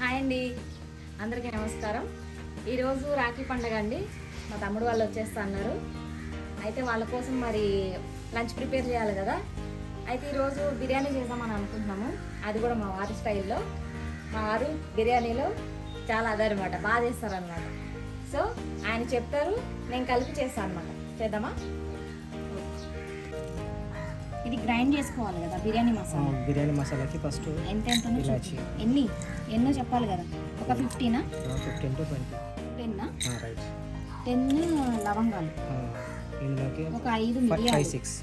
Hi అండి. అందరికీ నమస్కారం. ఈరోజు రాఖీ పండగ అండి. మా తమ్ముడు వాళ్ళు వచ్చేస్తా అన్నారు. అయితే వాళ్ళ కోసం మరి లంచ్ ప్రిపేర్ చేయాలి కదా. అయితే ఈరోజు బిర్యానీ చేద్దామని అనుకుంటున్నాము. అది కూడా మా వారి స్టైల్లో. మా వారు బిర్యానీలో చాలా అదనమాట బాగా చేస్తారనమాట సో ఆయన చెప్తారు నేను కలిపి చేస్తాను అనమాట చేద్దామా? ఇది గ్రైండ్ చేసుకోవాలి కదా బిర్యానీ మసాలా. బిర్యానీ మసాలాకి ఫస్ట్ ఎంత ఎంత ఇలాచి. ఎన్ని? ఎన్నో చెప్పాలి కదా? ఒక ఫిఫ్టీనా ఫిఫ్టీన్ టు ట్వంటీ టెన్నా రైట్ టెన్ లవంగాలు. ఇందులోకి ఒక ఐదు five six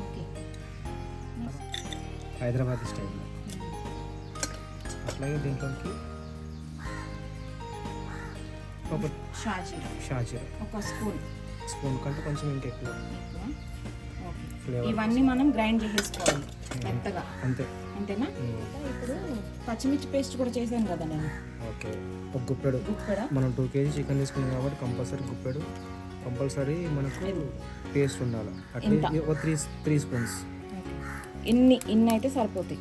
okay. Hyderabad style. అట్లాగే దీంట్లోకి ఒక షాజీరా. షాజీరా. ఒక స్పూన్. స్పూన్ కంటే కొంచెం ఇంకా ఎక్కువ. ఇవన్నీ మనం గ్రైండ్ చేసేసుకోవాలి. మెత్తగా. అంతే. అంతేనా ఇప్పుడు పచ్చిమిర్చి పేస్ట్ కూడా చేశాను కదా నేను. ఓకే. ఒక గుప్పెడు. మనం టూ కేజీ చికెన్ తీసుకున్నాం కాబట్టి కంపల్సరీ గుప్పెడు. కంపల్సరీ మనకు పేస్ట్ ఉండాలి? అట్లీస్ట్ ఒక త్రీ త్రీ స్పూన్స్ ఇన్ని ఇన్ని అయితే సరిపోతాయి.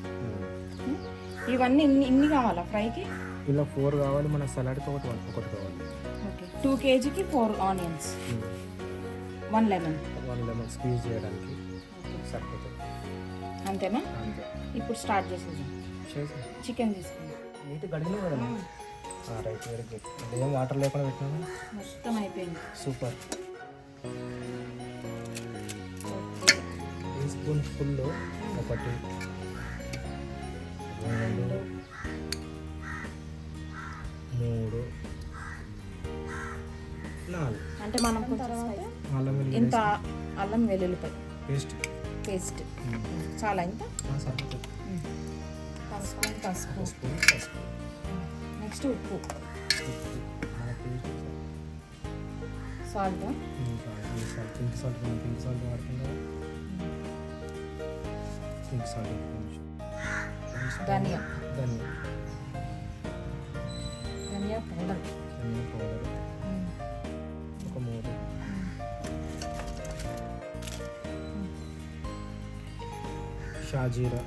ఇవన్నీ ఇన్ని ఇన్ని కావాలా ఫ్రైకి? ఇలా ఫోర్ కావాలి మన సలాడ్కి ఒకటి ఒకటి కావాలి. ఓకే. టూ కేజీకి four onions one lemon one lemon squeeze చేయడానికి సరిపోతుంది. అంతేనా? అంతే. ఇప్పుడు స్టార్ట్ చేసేద్దాం. చేసి చికెన్ తీసుకుందాం. నీట్ గడిగిన కదా రైట్ వెరీ గుడ్ అంటే ఏం వాటర్ లేకుండా పెట్టినా మొత్తం అయిపోయింది. సూపర్ టీ స్పూన్ ఫుల్ ఒకటి రెండు మూడు నాలుగు. అంటే మనం తర్వాత? అల్లం వెల్లుల్లిపాయ. పేస్ట్. పేస్ట్. చాలా ఇంత? సరిపోతుంది పసుపు పసుపు. నెక్స్ట్ ఉప్పు. సాల్ట్. ఇంకా pink salt pink salt pink salt ధనియా. ధనియా. ధనియా పౌడర్. ధనియా పౌడర్. షాజీరా.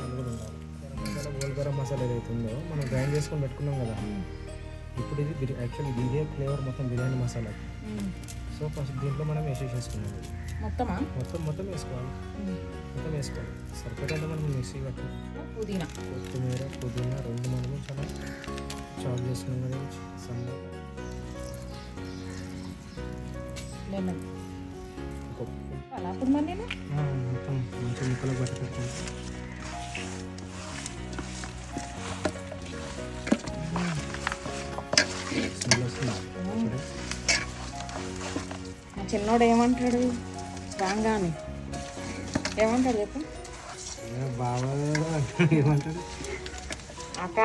అది కూడా ఉండాలి. గరం మసాలా గోల్ గరం మసాలా ఏదైతే ఉందో మనం గ్రైండ్ చేసుకొని పెట్టుకున్నాం కదా. ఇప్పుడు ఇది యాక్చువల్లీ ఇది ఫ్లేవర్ మొత్తం బిర్యానీ మసాలా. సో ఫస్ట్ దీంట్లో మనం వేసేసేసుకున్నాం. మొత్తమా? మొత్తం మొత్తం వేసుకోవాలి. మొత్తం వేసుకోవాలి. సరిపడంటే మనం మిక్సీ కట్టి పుదీనా. కొత్తిమీర పుదీనా రెండు మనము చాలా చాప్ చేసుకున్నాం కదా. సన్న లెమన్. ఒక అలా అప్పుడు మరి నేను? ఆ, మొత్తం మంచి ముక్కలు పట్టి పెట్టుకుంటాం స్మెల్ వస్తుంది? ఇప్పుడే. మా చిన్నోడు ఏమంటాడు? రాగానే. ఏమంటాడు చెప్పు? ఏమంటాడు? అక్క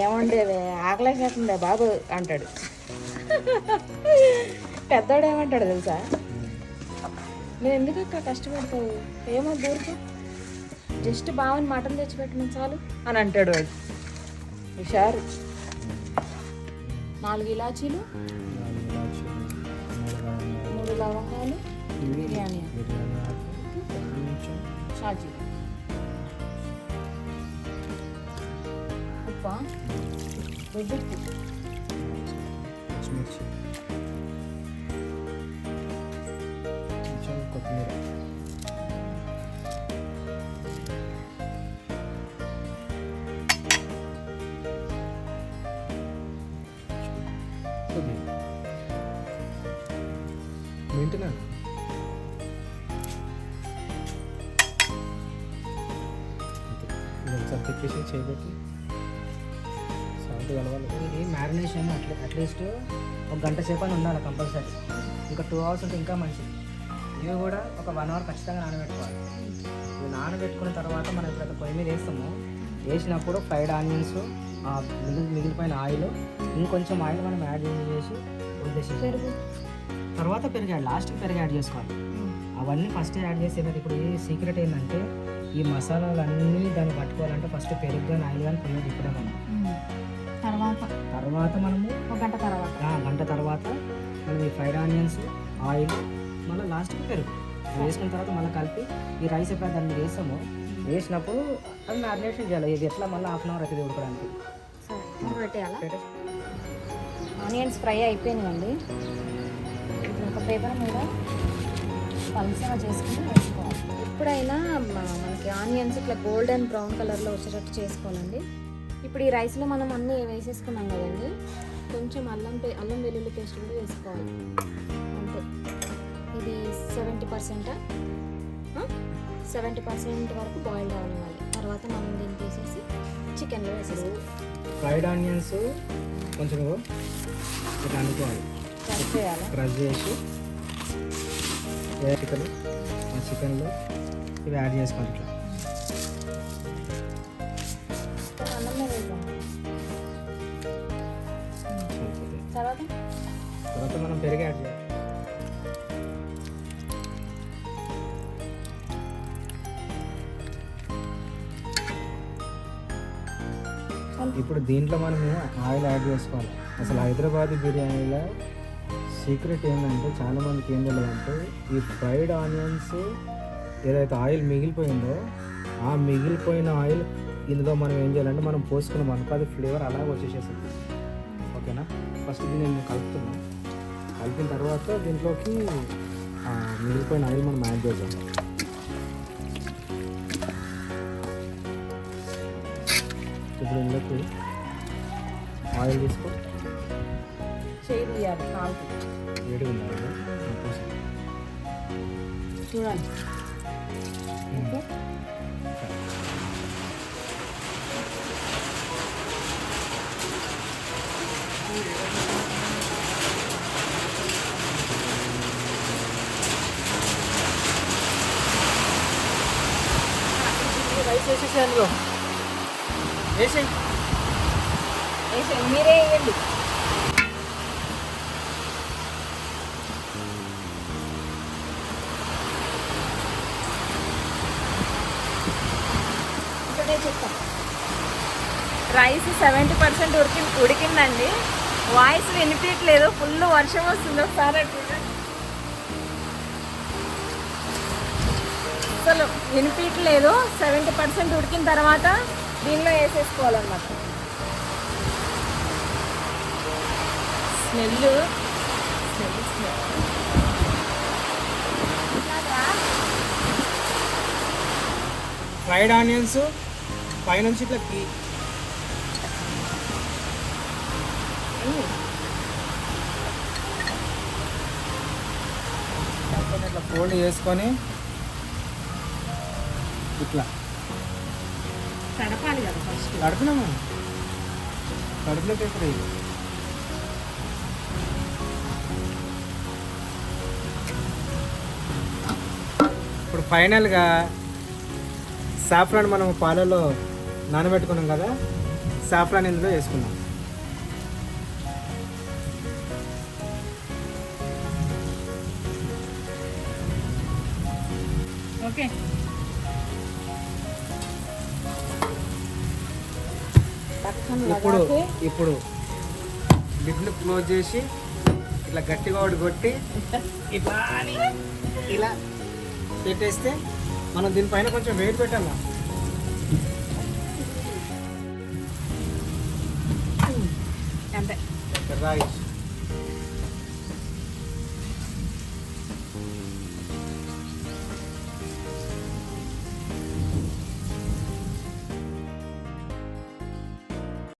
ఏమండేది ఆకలేసేస్తుందే బాబు అంటాడు. పెద్దోడు ఏమంటాడు తెలుసా? నేను ఎందుకు అక్క కష్టపడతావు? ఏమో దూరకు జస్ట్ బావని మటన్ తెచ్చిపెట్టడం చాలు అని అంటాడు వాడు. హుషారు. నాలుగు ఇలాచీలు మూడు లవంగాలు, బిర్యానీ. బిర్యానీ షాజీ ఉప్ప కొత్తిమీర. కొద్దిగా వింటున్నాను ఒకసారి తిప్పేసి చేయబెట్టి సాల్ట్ కలవాలి. ఇది మ్యారినేషన్ అట్లా అట్లీస్ట్ ఒక గంట సేపు అని ఉండాలి కంపల్సరీ. ఇంకా టూ అవర్స్ ఉంటే ఇంకా మంచిది. ఇవి కూడా ఒక వన్ అవర్ ఖచ్చితంగా నానబెట్టుకోవాలి. ఇవి నానబెట్టుకున్న తర్వాత మనం ఎప్పుడైతే పొయ్యి మీద వేస్తామో వేసినప్పుడు ఫ్రైడ్ ఆనియన్స్ మిగిలి మిగిలిపోయిన ఆయిల్ ఇంకొంచెం ఆయిల్ మనం యాడ్ చేసి పెరుగు. తర్వాత పెరుగు యాడ్ లాస్ట్కి పెరుగు యాడ్ చేసుకోవాలి. అవన్నీ ఫస్ట్ యాడ్ చేసే కదా ఇప్పుడు ఈ సీక్రెట్ ఏంటంటే ఈ మసాలాలన్నీ దాన్ని పట్టుకోవాలంటే ఫస్ట్ పెరుగు కానీ ఆయిల్ కానీ పొయ్యి తిప్పడం మనం. తర్వాత? తర్వాత మనము ఒక గంట తర్వాత. ఆ, గంట తర్వాత మనం ఈ ఫ్రైడ్ ఆనియన్స్ ఆయిల్ మళ్ళీ లాస్ట్కి పెరుగు. వేసుకున్న తర్వాత మళ్ళీ కలిపి ఈ రైస్ ఎప్పుడైతే దాన్ని మీద వేస్తామో వేసినప్పుడు అది మ్యారినేషన్ చేయాలి. ఇది ఎట్లా మళ్ళీ హాఫ్ అన్ అవర్ అవుతుంది ఉడకడానికి. ఆనియన్స్ ఫ్రై అయిపోయినాయండి. ఒక పేపర్ మీద పలుసగా చేసుకుని వేసుకోవాలి. ఎప్పుడైనా మనకి ఆనియన్స్ ఇట్లా గోల్డెన్ బ్రౌన్ కలర్లో వచ్చేటట్టు చేసుకోవాలండి. ఇప్పుడు ఈ రైస్లో మనం అన్నీ వేసేసుకున్నాం కదండి. కొంచెం అల్లం అల్లం వెల్లుల్లి పేస్ట్ కూడా వేసుకోవాలి. అంతే. ఇది సెవెంటీ పర్సెంటా సెవెంటీ పర్సెంట్ వరకు బాయిల్డ్ అవ్వాలి తర్వాత మనం దీన్ని తీసేసి చికెన్లో వేసేసి ఫ్రైడ్ ఆనియన్స్ కొంచెం ఇట్లా అనుకోవాలి. క్రష్ చేసి చికెన్ ఆ చికెన్లో ఇవి యాడ్ చేసుకోవాలి ఇట్లా. తర్వాత? తర్వాత మనం పెరుగు యాడ్ చేయాలి. ఇప్పుడు దీంట్లో మనం ఆయిల్ యాడ్ చేసుకోవాలి. అసలు హైదరాబాద్ బిర్యానీలో సీక్రెట్ ఏంటంటే చాలామందికి ఏం తెలియదంటే ఈ ఫ్రైడ్ ఆనియన్స్ ఏదైతే ఆయిల్ మిగిలిపోయిందో ఆ మిగిలిపోయిన ఆయిల్ ఇందులో మనం ఏం చేయాలంటే మనం పోసుకున్నాం అనుకో అది ఫ్లేవర్ అలాగే వచ్చేసేసింది ఓకేనా? ఫస్ట్ ఇది నేను కలుపుతున్నాను కలిపిన తర్వాత దీంట్లోకి మిగిలిపోయిన ఆయిల్ మనం యాడ్ చేద్దాం. ఇప్పుడు ఇందులోకి ఆయిల్ తీసుకో చేయి తీయాలి కాలుకి వేడిగా ఉంది ఆయిల్ పోసి. చూడండి. ఓకే రైస్ వేసేసి వేసేయండి వేసేయండి మీరే వేయండి. చెప్తాం. రైస్ సెవెంటీ పర్సెంట్ ఉడికి ఉడికిందండి. వాయిస్ వినిపించట్లేదు ఫుల్ వర్షం వస్తుంది ఒకసారి అటు అసలు వినిపించట్లేదు సెవెంటీ పర్సెంట్ ఉడికిన తర్వాత దీనిలో వేసేసుకోవాలన్నమాట. Smell smell smell. Fried onions పైనుంచి ఇట్లా కీ ఇట్లా ఫోల్డ్ చేసుకొని ఇట్లా తడపాలి కదా ఫస్ట్ ఇప్పుడు ఫైనల్గా సాఫ్రాన్ మనం పాలలో నానబెట్టుకున్నాం కదా సాఫ్రాన్ ఇందులో వేసుకున్నాం ఓకే ఇప్పుడు ఇప్పుడు లిడ్ని క్లోజ్ చేసి ఇట్లా గట్టిగా ఒకటి కొట్టి ఇట్లా ఇలా పెట్టేస్తే మనం దీనిపైన కొంచెం వెయిట్ పెట్టాలా. అంతే. రైట్